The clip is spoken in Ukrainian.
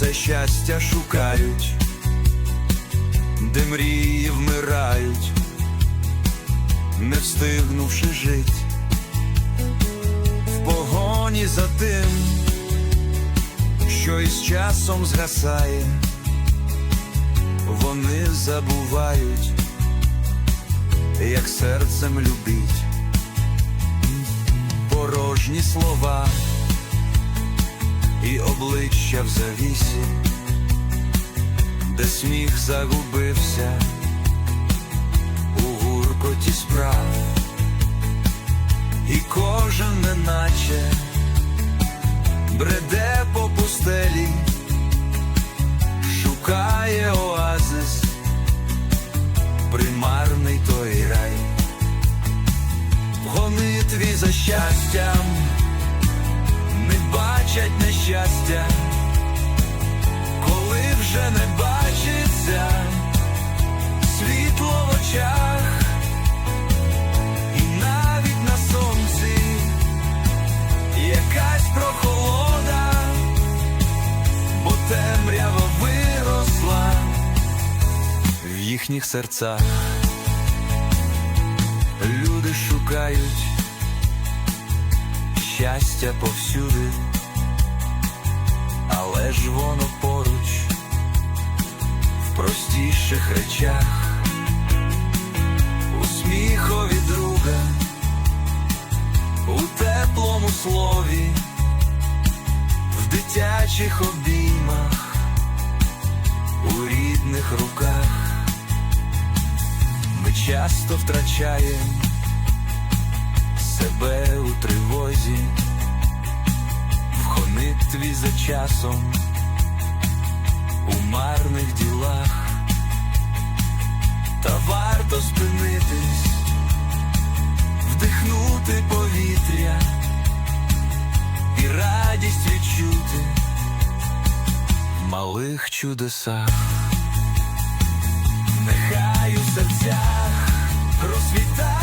все щастя шукають, де мрії вмирають, не встигнувши жить, в погоні за тим, що із часом згасає, вони забувають, як серцем любить, порожні слова і обличчя в завісі, де сміх загубився у гуркоті справ, і кожен неначе бреде по пустелі, шукає оазис, примарний той рай, гонитві за щастям не бачать нещастя, коли вже не бачиться світло в очах, і навіть на сонці якась прохолода, бо темрява виросла в їхніх серцях. Люди шукають щастя повсюди, але ж воно поруч в простіших речах, у сміхові друга, у теплому слові, в дитячих обіймах, у рідних руках. Ми часто втрачаємо себе у часом, у марних ділах, та варто спинитись, вдихнути повітря і радість відчути в малих чудесах. Нехай у серцях розсвітає